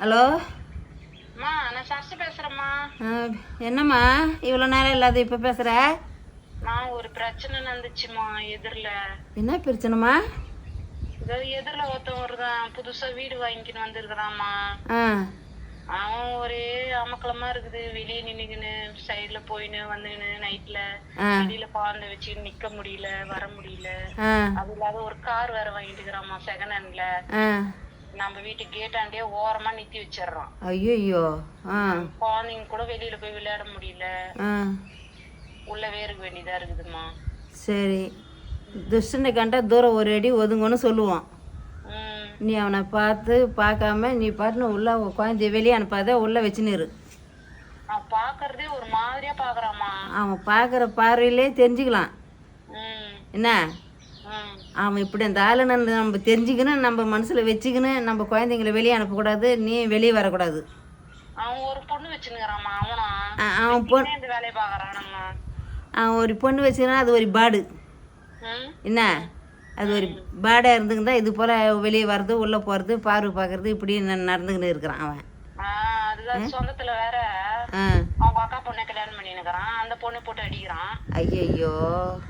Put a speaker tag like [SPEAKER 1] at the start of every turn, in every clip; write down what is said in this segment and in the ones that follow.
[SPEAKER 1] Hello? என்னம்மா? இவ்வளோ நேரம் இல்லாத இப்போ பேசுகிற
[SPEAKER 2] நான் ஒரு பிரச்சனை நடந்துச்சுமா எதிரில்.
[SPEAKER 1] என்ன பிரச்சனைம்மா?
[SPEAKER 2] இதோ எதிரில் ஒருத்தன் ஒருதான் புதுசா வீடு வாங்கிக்கின்னு வந்திருக்கிறாம்மா
[SPEAKER 1] ஆ.
[SPEAKER 2] அவன் ஒரே அமக்கலமா இருக்குது. வெளியே நின்னுக்கின்னு சைடுல போயின்னு வந்துக்கின்னு நைட்ல வெளியில பாந்து வச்சு நிக்க முடியல வர முடியல. அது இல்லாத ஒரு கார் வேற வாங்கிட்டுக்கிறாம்மா செகண்ட் ஹேண்ட்ல நம்ம வீட்டு கேட்டாண்டே ஓரமா நித்தி வச்சிடுறான்
[SPEAKER 1] ஐயோ
[SPEAKER 2] குழந்தைங்க கூட வெளியில போய் விளையாட முடியல.
[SPEAKER 1] ஆ.
[SPEAKER 2] உள்ளவே இருக்க வேண்டியதா இருக்குதுமா
[SPEAKER 1] சரி. துஷ்டனை கண்டா தூரம் ஒரு அடி ஒதுங்கன்னு சொல்லுவோம்.
[SPEAKER 2] ம்.
[SPEAKER 1] நீ அவனை பார்த்து பார்க்காம நீ பாட்டுன்னு உள்ள குழந்தைய வெளியே அனுப்பாத உள்ளே வச்சுன்னு
[SPEAKER 2] பாக்குறதே ஒரு மாதிரியா பாக்குறாமா
[SPEAKER 1] அவன் பார்க்குற பார்வையிலே தெரிஞ்சுக்கலாம். என்ன? அவன் இப்படி அந்த ஆளுன்னு நம்ம தெரிஞ்சுக்கணும் நம்ம மனசில் வச்சுக்கணும் நம்ம குழந்தைங்கள வெளியே அனுப்பக்கூடாது நீ வெளியே வரக்கூடாது.
[SPEAKER 2] அவன் ஒரு பொண்ணு வச்சுன்னுக்குறாமா அவனா?
[SPEAKER 1] அ- அவன் பொண்
[SPEAKER 2] இந்த வேலையை பாக்குறானம்மா
[SPEAKER 1] அவன் ஒரு பொண்ணு வச்சுக்கனா அது ஒரு பாடு. என்ன? அது ஒரு பாடாக இருந்துக்குன்னு தான் இது போல் வெளியே வர்றது உள்ளே போகிறது பார்வை பார்க்குறது இப்படி நடந்துக்கின்னு இருக்கிறான் அவன்.
[SPEAKER 2] சொந்தத்துல வேற அவங்க அக்கா பொண்ணை கல்யாணம் பண்ணினுக்கிறான் அந்த பொண்ணை போட்டு அடிக்கிறான்.
[SPEAKER 1] ஐயையோ.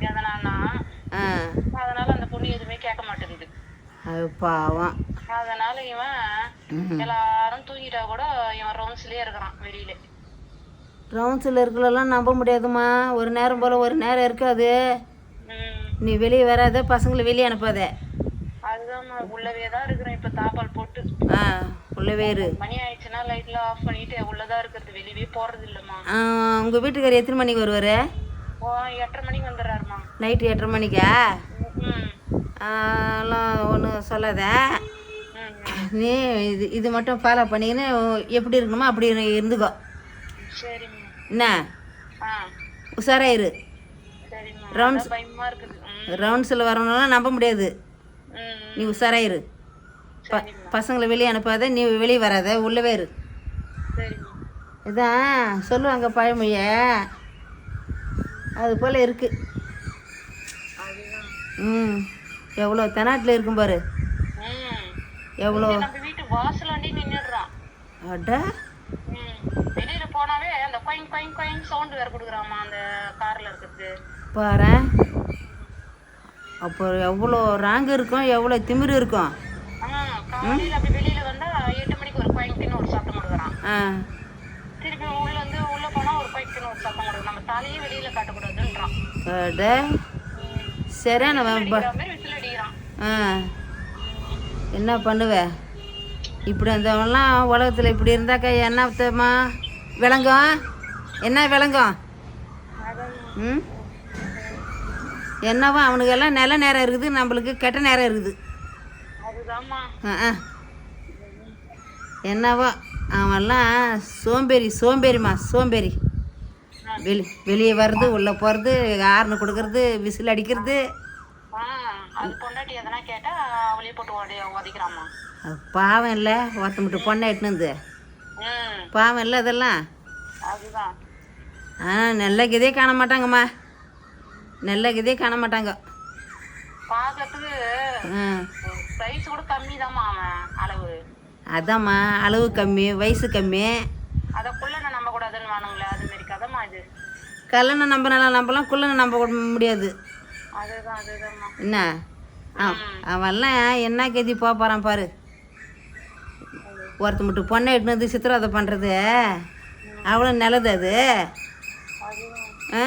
[SPEAKER 2] எதனாலனா
[SPEAKER 1] ஆ.
[SPEAKER 2] அதனால அந்த பொண்ணு எதுவுமே கேட்க மாட்டேங்குது.
[SPEAKER 1] பாவம்.
[SPEAKER 2] அதனால இவன். எல்லாரும் தூங்கிட்டா கூட இவன் ரவுண்ட்ஸ்லயே இருக்கிறான் வெளியில.
[SPEAKER 1] ரவுண்ட்ஸில் இருக்கிறதெல்லாம் நம்ப முடியாதும்மா. ஒரு நேரம் போல் ஒரு நேரம் இருக்காது நீ வெளியே வராத பசங்களை வெளியே அனுப்பாத.
[SPEAKER 2] அதுதான் உள்ளவே தான் இருக்கிறேன். இப்ப தாப்பால் போட்டு.
[SPEAKER 1] ஆ உள்ளவே இரு.
[SPEAKER 2] மணி ஆயிடுச்சுன்னா லைட்ல ஆஃப் பண்ணிட்டு உள்ளதான் இருக்கிறது வெளியவே போறது இல்லம்மா.
[SPEAKER 1] உங்கள் வீட்டுக்காரர் எத்தனை மணிக்கு வருவார்?
[SPEAKER 2] ஓ எட்டரை மணிக்கு வந்துடுறாருமா
[SPEAKER 1] நைட்டு எட்டரை மணிக்கா? எல்லாம் ஒன்றும் சொல்லாத. நீ இது இது மட்டும் ஃபாலோ பண்ணிக்கின்னு எப்படி இருக்கணுமோ அப்படி இரு- இருந்துக்கோ. என்ன? உஷாராயிரு.
[SPEAKER 2] ம்.
[SPEAKER 1] ரவுண்ட்ஸில் வரவனெல்லாம் நம்ப முடியாது. நீ உஷாராயிரு. ப பசங்களை வெளியே அனுப்பாத நீ வெளியே வராத உள்ளவே இரு. இதான் சொல்லுவாங்க பழமொழிய. அது போல் இருக்கு.
[SPEAKER 2] அதுதான்
[SPEAKER 1] ம் எவ்வளோ தெனாட்டில் இருக்கும் பாரு. எவ்வளோ? அட.
[SPEAKER 2] ம் வெளியில போனாவே அந்த கொயின் கொயின் கொயின் சவுண்ட் வேற கொடுக்குறாமா அந்த கார்ல இருக்கிறது.
[SPEAKER 1] பாரு அப்போ எவ்வளோ ராங்கு இருக்கும் எவ்வளோ திமிரு இருக்கும்.
[SPEAKER 2] காலையில அப்படி வெளியில வந்தா எட்டு மணிக்கு ஒரு கொயின்க்குன்னு ஒரு சத்தம் கொடுக்குறான் திருப்பி உள்ள வந்து உள்ள போனா ஒரு கொயின்க்குன்னு ஒரு சத்தம் கொடுக்கும் நம்ம தலையே வெளியில காட்டக்கூடாதுன்றான்.
[SPEAKER 1] சரியான
[SPEAKER 2] விசில் அடிக்கிறான்.
[SPEAKER 1] என்ன பண்ணுவ? இப்படி இருந்தவன்லாம் உலகத்தில் இப்படி இருந்தாக்கா என்ன அர்த்தமா விளங்கும். என்ன விளங்கும்? ம்? என்னவோ அவனுக்கெல்லாம் நல்ல நேரம் இருக்குது. நம்மளுக்கு கெட்ட நேரம் இருக்குது. என்னவோ அவன்லாம் சோம்பேறி சோம்பேறிம்மா சோம்பேறி. வெளி வெளியே வர்றது உள்ளே போகிறது ஆர்னு கொடுக்கறது விசில் அடிக்கிறது.
[SPEAKER 2] ஆ
[SPEAKER 1] பாவம் இல்லை ஒருத்த மட்டும் பொண்ணை
[SPEAKER 2] ம்.
[SPEAKER 1] பாவம் இல்லை அதெல்லாம்.
[SPEAKER 2] அதுதான்.
[SPEAKER 1] ஆனால் நல்ல கதையே காண மாட்டாங்கம்மா. நல்ல கதையே காண மாட்டாங்க.
[SPEAKER 2] பார்க்கறதுக்கு
[SPEAKER 1] ஆ.
[SPEAKER 2] சைஸ் கூட கம்மி அவன் அளவு.
[SPEAKER 1] அதாம்மா அளவு கம்மி வயசு கம்மி.
[SPEAKER 2] அதக்குள்ள நான் நம்ப கூடாதுன்னு வானுங்களே அது மாதிரி கதைமா இது.
[SPEAKER 1] கல்லணை நம்பினாலாம் நம்பலாம் குள்ளனை நம்ப கூட முடியாது.
[SPEAKER 2] அதுதான் அதுதான்மா
[SPEAKER 1] என்ன? ஆ அவன்லாம் என்ன கதி போக போகிறான் பாரு. ஒருத்த மட்டும் பொண்ணை எட்டுனு வந்து சித்திரவதை பண்ணுறது அவ்வளோ நல்லது அது.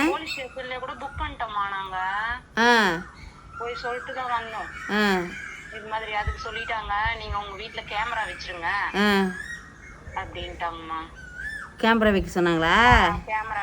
[SPEAKER 2] போலீஸ் ஸ்டேஷன்ல கூட புக் பண்ணிட்டோம்மா நாங்க.
[SPEAKER 1] ஆ.
[SPEAKER 2] போய் சொல்லிட்டு தான் வந்தோம்.
[SPEAKER 1] ஆ.
[SPEAKER 2] இது மாதிரி அதுக்கு சொல்லிட்டாங்க. நீங்க உங்க வீட்ல கேமரா வச்சிருங்க.
[SPEAKER 1] ஆ.
[SPEAKER 2] அப்படின்ட்டாங்கம்மா.
[SPEAKER 1] கேமரா வைக்க சொன்னாங்களா?
[SPEAKER 2] கேமரா